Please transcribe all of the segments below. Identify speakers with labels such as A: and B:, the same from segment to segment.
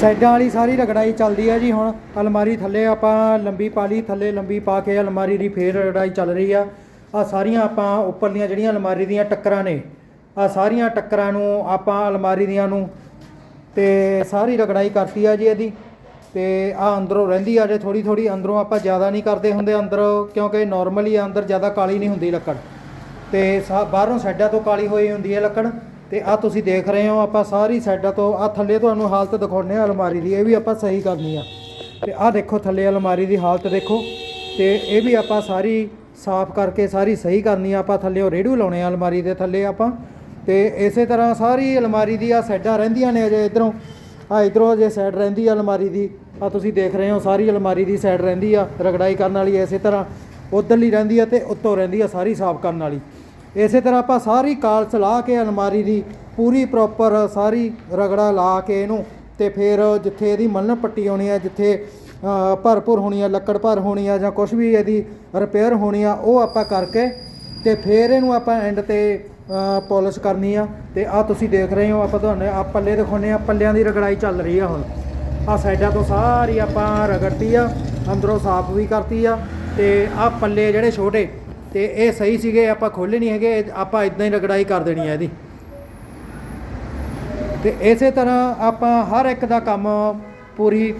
A: ਸਾਈਡਾਂ ਵਾਲੀ ਸਾਰੀ ਰਗੜਾਈ ਚੱਲਦੀ ਹੈ ਜੀ, ਹੁਣ ਅਲਮਾਰੀ ਥੱਲੇ ਆਪਾਂ ਲੰਬੀ ਪਾਲੀ ਥੱਲੇ ਲੰਬੀ ਪਾ ਕੇ ਅਲਮਾਰੀ ਦੀ ਫੇਰ ਰਗੜਾਈ ਚੱਲ ਰਹੀ ਆ। ਆ ਸਾਰੀਆਂ ਆਪਾਂ ਉੱਪਰਲੀਆਂ ਜਿਹੜੀਆਂ ਅਲਮਾਰੀ ਦੀਆਂ ਟੱਕਰਾਂ ਨੇ ਆ ਸਾਰੀਆਂ ਟੱਕਰਾਂ ਨੂੰ ਆਪਾਂ ਅਲਮਾਰੀ ਦੀਆਂ ਨੂੰ ਤੇ ਸਾਰੀ ਰਗੜਾਈ ਕਰਤੀ ਆ ਜੀ ਇਹਦੀ। ਤੇ ਆ ਅੰਦਰੋਂ ਰਹਿੰਦੀ ਆ ਜੇ ਥੋੜੀ ਥੋੜੀ ਅੰਦਰੋਂ ਆਪਾਂ ਜ਼ਿਆਦਾ ਨਹੀਂ ਕਰਦੇ ਹੁੰਦੇ ਅੰਦਰ, ਕਿਉਂਕਿ ਨਾਰਮਲੀ ਅੰਦਰ ਜ਼ਿਆਦਾ ਕਾਲੀ ਨਹੀਂ ਹੁੰਦੀ ਲੱਕੜ। ਤੇ ਸਾ- ਬਾਹਰੋਂ ਸਾਈਡਾਂ ਤੋਂ ਕਾਲੀ ਹੋਈ ਹੁੰਦੀ ਹੈ ਲੱਕੜ। ਤੇ ਆ ਤੁਸੀਂ ਦੇਖ ਰਹੇ ਹੋ, ਆਪਾਂ ਸਾਰੀ ਸਾਈਡਾਂ ਤੋਂ ਆ ਥੱਲੇ ਤੁਹਾਨੂੰ ਹਾਲਤ ਦਿਖਾਉਂਦੇ ਆ ਅਲਮਾਰੀ ਦੀ, ਇਹ ਵੀ ਆਪਾਂ ਸਹੀ ਕਰਨੀ ਆ। ਤੇ ਆ ਦੇਖੋ ਥੱਲੇ ਅਲਮਾਰੀ ਦੀ ਹਾਲਤ ਦੇਖੋ, ਤੇ ਇਹ ਵੀ ਆਪਾਂ ਸਾਰੀ ਸਾਫ਼ ਕਰਕੇ ਸਾਰੀ ਸਹੀ ਕਰਨੀ ਆ, ਆਪਾਂ ਥੱਲੇ ਉਹ ਰੇੜੂ ਲਾਉਣੇ ਆ ਅਲਮਾਰੀ ਦੇ ਥੱਲੇ ਆਪਾਂ। ਤੇ ਇਸੇ ਤਰ੍ਹਾਂ ਸਾਰੀ ਅਲਮਾਰੀ ਦੀ ਆ ਸਾਈਡਾਂ ਰਹਿੰਦੀਆਂ ਨੇ ਅਜੇ ਇਧਰੋਂ। ਆ ਇਧਰੋਂ ਜੇ ਸਾਈਡ ਰਹਿੰਦੀ ਆ ਅਲਮਾਰੀ ਦੀ। ਆ ਤੁਸੀਂ ਦੇਖ ਰਹੇ ਹੋ, ਸਾਰੀ ਅਲਮਾਰੀ ਦੀ ਸਾਈਡ ਰਹਿੰਦੀ ਆ, ਰਗੜਾਈ ਕਰਨ ਵਾਲੀ ਇਸੇ ਤਰ੍ਹਾਂ। ਉਧਰਲੀ ਰਹਿੰਦੀ ਆ ਤੇ ਉੱਤੋਂ ਰਹਿੰਦੀ ਆ ਸਾਰੀ ਸਾਫ਼ ਕਰਨ ਵਾਲੀ। ਇਸੇ ਤਰ੍ਹਾਂ ਆਪਾਂ ਸਾਰੀ ਕਾਲਸ ਲਾ ਕੇ ਅਲਮਾਰੀ ਦੀ ਪੂਰੀ ਪ੍ਰੋਪਰ ਸਾਰੀ ਰਗੜਾ ਲਾ ਕੇ ਇਹਨੂੰ ਤੇ ਫਿਰ ਜਿੱਥੇ ਇਹਦੀ ਮਲਨ ਪੱਟੀ ਹੋਣੀ ਆ ਜਿੱਥੇ ਅ, ਭਰਪੂਰ ਹੋਣੀ ਆ ਲੱਕੜ ਭਰ ਹੋਣੀ ਆ ਜਾਂ ਕੁਝ ਵੀ ਇਹਦੀ ਰਿਪੇਅਰ ਹੋਣੀ ਆ ਉਹ ਆਪਾਂ ਕਰਕੇ ਤੇ ਫਿਰ ਇਹਨੂੰ ਆਪਾਂ ਐਂਡ ਤੇ ਪਾਲਿਸ਼ ਕਰਨੀ ਆ ਤੇ ਆ ਤੁਸੀਂ ਦੇਖ ਰਹੇ ਹੋ ਆਪਾਂ ਤੁਹਾਨੂੰ ਆ ਪੱਲੇ ਦਿਖਾਉਂਦੇ ਆ ਪੱਲਿਆਂ ਦੀ ਰਗੜਾਈ ਚੱਲ ਰਹੀ ਆ ਹੁਣ। ਆ ਸਾਈਡਾਂ ਤੋਂ ਸਾਰੀ ਆਪਾਂ ਰਗੜਤੀ ਆ ਅੰਦਰੋਂ ਸਾਫ਼ ਵੀ ਕਰਤੀ ਆ ਤੇ ਆ ਪੱਲੇ ਜਿਹੜੇ ਛੋਟੇ ਤੇ ਇਹ ਸਹੀ ਸੀਗੇ, ਆਪਾਂ ਖੋਲੇ ਨਹੀਂ ਹੈਗੇ, ਆਪਾਂ ਇਦਾਂ ਹੀ ਰਗੜਾਈ ਕਰ ਦੇਣੀ ਹੈ ਇਹਦੀ। ਤੇ ਇਸੇ ਤਰ੍ਹਾਂ ਆਪਾਂ ਹਰ ਇੱਕ ਦਾ ਕੰਮ ਪੂਰੀ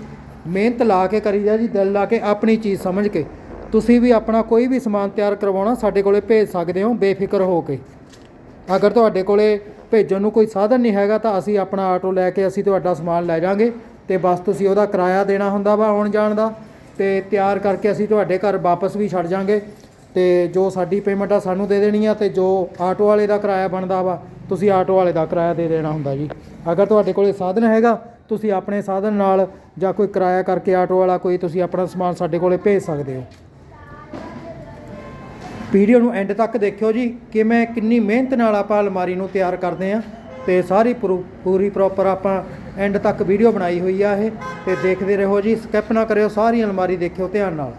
A: ਮਿਹਨਤ ਲਾ ਕੇ ਕਰੀਦਾ ਜੀ, ਦਿਲ ਲਾ ਕੇ ਆਪਣੀ ਚੀਜ਼ ਸਮਝ ਕੇ। ਤੁਸੀਂ ਵੀ ਆਪਣਾ ਕੋਈ ਵੀ ਸਮਾਨ ਤਿਆਰ ਕਰਵਾਉਣਾ, ਸਾਡੇ ਕੋਲੇ ਭੇਜ ਸਕਦੇ ਹੋ, ਬੇਫਿਕਰ ਹੋ ਕੇ। ਅਗਰ ਤੁਹਾਡੇ ਕੋਲੇ ਭੇਜਣ ਨੂੰ ਕੋਈ ਸਾਧਨ ਨਹੀਂ ਹੈਗਾ, ਤਾਂ ਅਸੀਂ ਆਪਣਾ ਆਟੋ ਲੈ ਕੇ ਅਸੀਂ ਤੁਹਾਡਾ ਸਮਾਨ ਲੈ ਜਾਾਂਗੇ ਤੇ ਬਸ ਤੁਸੀਂ ਉਹਦਾ ਕਿਰਾਇਆ ਦੇਣਾ ਹੁੰਦਾ ਵਾ ਆਉਣ ਜਾਣ ਦਾ ਤੇ ਤਿਆਰ ਕਰਕੇ ਅਸੀਂ ਤੁਹਾਡੇ ਘਰ ਵਾਪਸ ਵੀ ਛੱਡ ਜਾਾਂਗੇ ਤੇ ਜੋ ਸਾਡੀ ਪੇਮੈਂਟ ਆ ਸਾਨੂੰ ਦੇ ਦੇਣੀ ਆ ਤੇ ਜੋ ਆਟੋ ਵਾਲੇ ਦਾ ਕਿਰਾਇਆ ਬਣਦਾ ਵਾ, ਤੁਸੀਂ ਆਟੋ ਵਾਲੇ ਦਾ ਕਿਰਾਇਆ ਦੇ ਦੇਣਾ ਹੁੰਦਾ ਜੀ। ਅਗਰ ਤੁਹਾਡੇ ਕੋਲੇ ਸਾਧਨ ਹੈਗਾ, ਤੁਸੀਂ ਆਪਣੇ ਸਾਧਨ ਨਾਲ ਜਾਂ ਕੋਈ ਕਿਰਾਇਆ ਕਰਕੇ ਆਟੋ ਵਾਲਾ ਕੋਈ ਤੁਸੀਂ ਆਪਣਾ ਸਮਾਨ ਸਾਡੇ ਕੋਲੇ ਭੇਜ ਸਕਦੇ ਹੋ। ਵੀਡੀਓ ਨੂੰ ਐਂਡ ਤੱਕ ਦੇਖਿਓ ਜੀ ਕਿਵੇਂ ਕਿੰਨੀ ਮਿਹਨਤ ਨਾਲ ਆਪਾਂ ਅਲਮਾਰੀ ਨੂੰ ਤਿਆਰ ਕਰਦੇ ਆ ਤੇ ਸਾਰੀ ਪੂਰੀ- ਪੂਰੀ ਪ੍ਰੋਪਰ ਆਪਾਂ ਐਂਡ ਤੱਕ ਵੀਡੀਓ ਬਣਾਈ ਹੋਈ ਆ ਇਹ ਤੇ ਦੇਖਦੇ ਰਹੋ ਜੀ ਸਕਿਪ ਨਾ ਕਰਿਓ, ਸਾਰੀ ਅਲਮਾਰੀ ਦੇਖਿਓ ਧਿਆਨ ਨਾਲ।